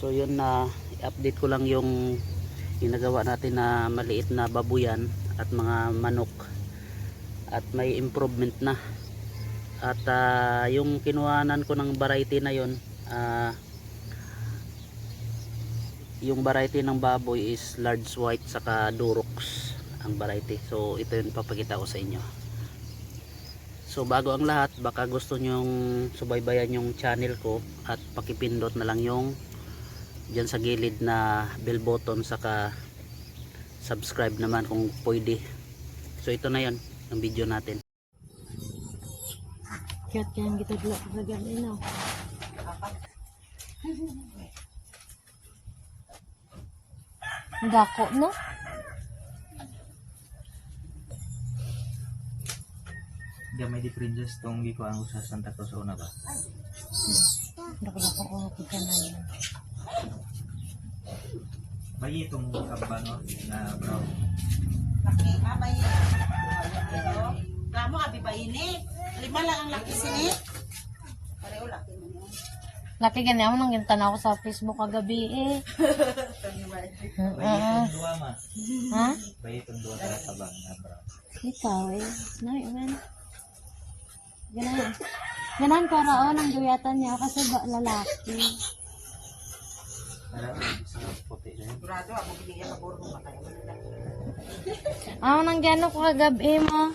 So yun na i-update ko lang yung ginagawa natin na maliit na babuyan at mga manok at may improvement na. At ah, yung kinuhanan ko ng variety na yun ah, yung variety ng baboy is large white saka durox ang variety. So ito yung papakita ko sa inyo. So bago ang lahat, baka gusto nyong subaybayan yung channel ko at pakipindot na lang yung dyan sa gilid na bell button saka subscribe naman kung pwede. So ito na yon ang video natin. Cute yan kita dula sa ganin no. Dako no? Hindi may differences tong giko ang sa Santa Cruz una ba? Dako dako ko kita na yun. Bayi itong kabano na brown. Laki, mamay. Kamo, abi ba ini? Lima lang ang laki sini. Pareho laki mo yun. Laki ganyan ako nang gintan ako sa Facebook kagabi eh. Bayi Ah, itong duwa ma. ha? Bayi itong duwa para kabang na brown. Ikaw eh. No, man. Ganahan. Ganahan ko raon ang guyatan niya kasi ba lalaki. Para sa puti na yun. Sigurado, ako binigyan ng burro mo kayo. Ako nang gano ko kagabi mo.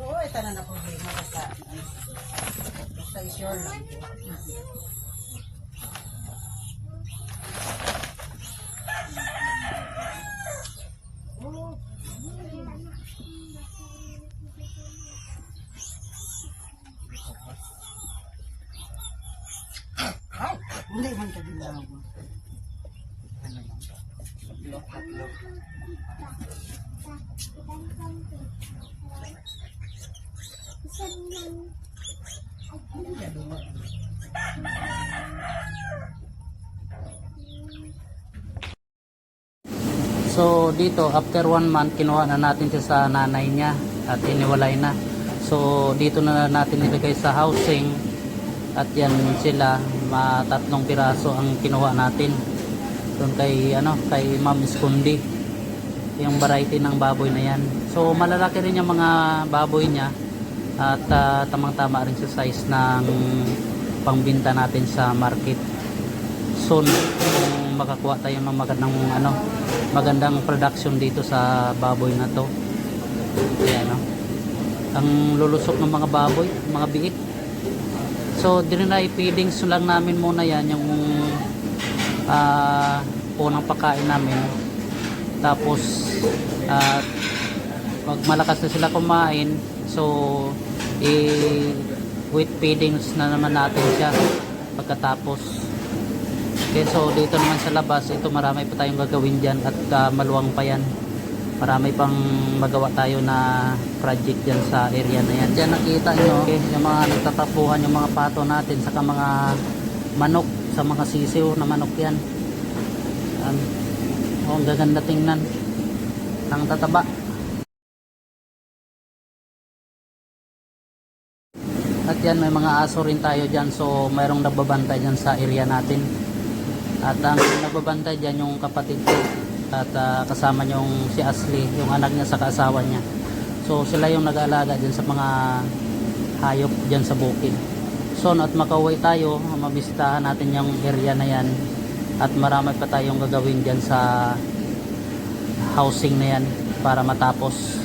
Oo, ito na na problema. Basta, basta sure lang. Hindi man ka ginawa mo. So dito after one month kinuha na natin siya sa nanay niya at iniwalay na. So dito na natin nilagay sa housing at yan sila matatlong piraso ang kinuha natin. Doon kay ano kay Ma'am Iskundi yung variety ng baboy na yan. So malalaki rin yung mga baboy niya at ah, tamang-tama rin sa size ng pangbinta natin sa market soon kung makakuha tayo ng magandang ano magandang production dito sa baboy na to ayan no ang lulusok ng mga baboy mga biik so dinay feedings lang namin muna yan yung ah unang pagkain namin tapos at pag malakas na sila kumain so i wheat feedings na naman natin siya pagkatapos Okay, so dito naman sa labas, ito marami pa tayong gagawin dyan at ah, maluwang pa yan. Marami pang magawa tayo na project dyan sa area na yan. Dyan nakita nyo, okay, yung mga nagtatapuhan, yung mga pato natin, saka mga manok, sa mga sisiw na manok yan. Um, oh, ang gaganda tingnan. Ang tataba. At yan, may mga aso rin tayo dyan. So, mayroong nagbabantay dyan sa area natin. At ang nagbabantay dyan yung kapatid ko at ah, kasama yung si Ashley, yung anak niya sa kaasawa niya. So sila yung nag-aalaga dyan sa mga hayop dyan sa bukid. So at makauwi tayo, mabisitahan natin yung area na yan at marami pa tayong gagawin dyan sa housing na yan para matapos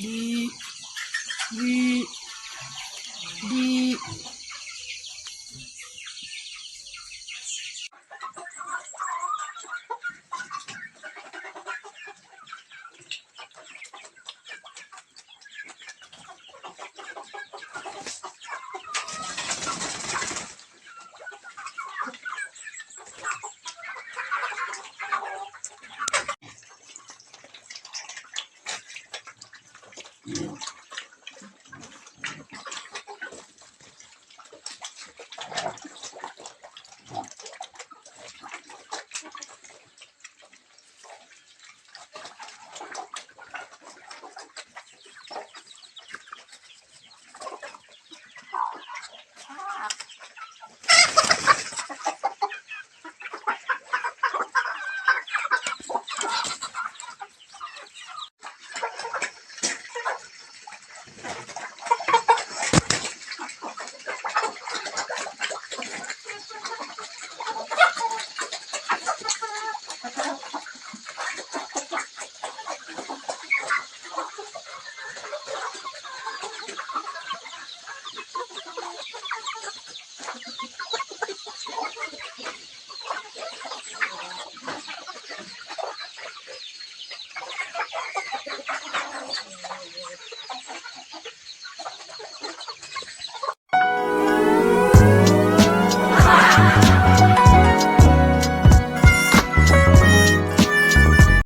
Di. Di. you.